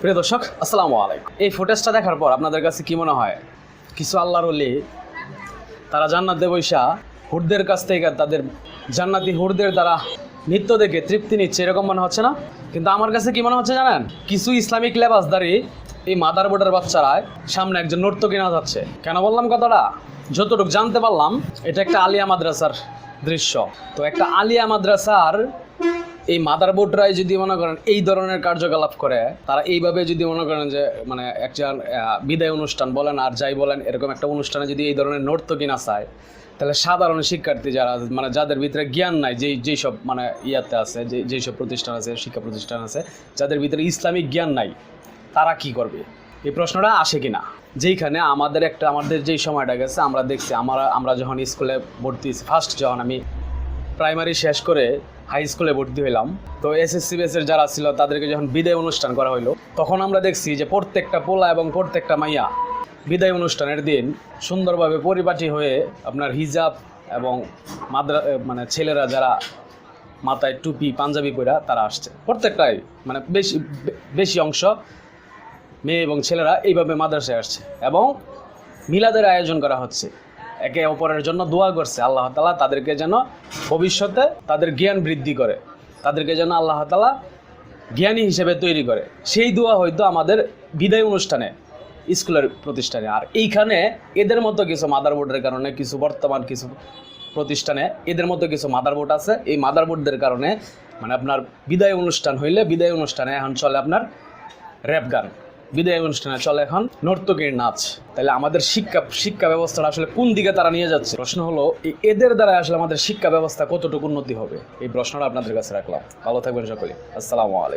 প্রিয় দর্শক, আসসালামু আলাইকুম। এই ফুটেজটা দেখার পর আপনাদের কাছে কি মনে হয়? কিছু আল্লাহর অলি তারা জান্নাতে বৈশা হুরদের কাছ থেকে তাদের জান্নাতি হুরদের দ্বারা নৃত্য দেখে তৃপ্তি নিচ্ছে, এরকম মনে হচ্ছে না? কিন্তু আমার কাছে কি মনে হচ্ছে জানেন? কিছু ইসলামিক লেবাসদারি এই মাদার বোর্ডের বাচ্চারা সামনে একজন নর্তকী না যাচ্ছে। কেন বললাম কথাটা? যতটুকু জানতে পারলাম, এটা একটা আলিয়া মাদ্রাসার দৃশ্য। তো একটা আলিয়া মাদ্রাসার এই মাদার বোর্ডরাই যদি মনে করেন এই ধরনের কার্যকলাপ করে, তারা এইভাবে যদি মনে করেন যে মানে একজন বিদায় অনুষ্ঠান বলেন আর যাই বলেন, এরকম একটা অনুষ্ঠানে যদি এই ধরনের নর্তকী নাচায় তাহলে সাধারণ শিক্ষার্থী যারা মানে যাদের ভিতরে জ্ঞান নাই, যেই যেই সব মানে ইয়াতে আছে, যে, যেই সব প্রতিষ্ঠান আছে, শিক্ষা প্রতিষ্ঠান আছে, যাদের ভিতরে ইসলামিক জ্ঞান নাই, তারা কি করবে? এই প্রশ্নটা আসে কিনা? যেইখানে আমাদের একটা, আমাদের যেই সময়টা গেছে, আমরা দেখছি, আমরা আমরা যখন স্কুলে ভর্তি ফার্স্ট যখন আমি প্রাইমারি শেষ করে হাই স্কুলে ভর্তি হইলাম। তো এসএসসি বেসের যারা ছিল, তাদেরকে যখন বিদায় অনুষ্ঠান করা হলো তখন আমরা দেখছি যে প্রত্যেকটা পোলা এবং প্রত্যেকটা মাইয়া বিদায় অনুষ্ঠানের দিন সুন্দরভাবে পরিপাটি হয়ে আপনার হিজাব এবং মাদ্রা মানে ছেলেরা যারা মাথায় টুপি, পাঞ্জাবি পরা তারা আসছে। প্রত্যেকটাই মানে বেশি বেশি অংশ মেয়ে এবং ছেলেরা এইভাবে মাদ্রাসায় আসছে এবং মিলাদের আয়োজন করা হচ্ছে। একে অপরের জন্য দোয়া করছে, আল্লাহ তালা তাদেরকে যেন ভবিষ্যতে তাদের জ্ঞান বৃদ্ধি করে, তাদেরকে যেন আল্লাহ তালা জ্ঞানী হিসেবে তৈরি করে। সেই দোয়া হয়তো আমাদের বিদায় অনুষ্ঠানে, স্কুলের প্রতিষ্ঠানে। আর এইখানে এদের মতো কিছু মাদারবোর্ডের কারণে, কিছু বর্তমান কিছু প্রতিষ্ঠানে এদের মতো কিছু মাদারবোর্ড আছে। এই মাদারবোর্ডদের কারণে মানে আপনার বিদায় অনুষ্ঠান হইলে বিদায় অনুষ্ঠানে এখন চলে আপনার র্যাপ গান। বিদায় অনুষ্ঠানে চলে এখন নর্তকীর নাচ। তাহলে আমাদের শিক্ষা শিক্ষা ব্যবস্থাটা আসলে কোন দিকে তারা নিয়ে যাচ্ছে? প্রশ্ন হলো এদের দ্বারা আসলে আমাদের শিক্ষা ব্যবস্থা কতটুকু উন্নতি হবে? এই প্রশ্নটা আপনাদের কাছে রাখলাম। ভালো থাকবেন সকলে আসসালামু আলাইকুম।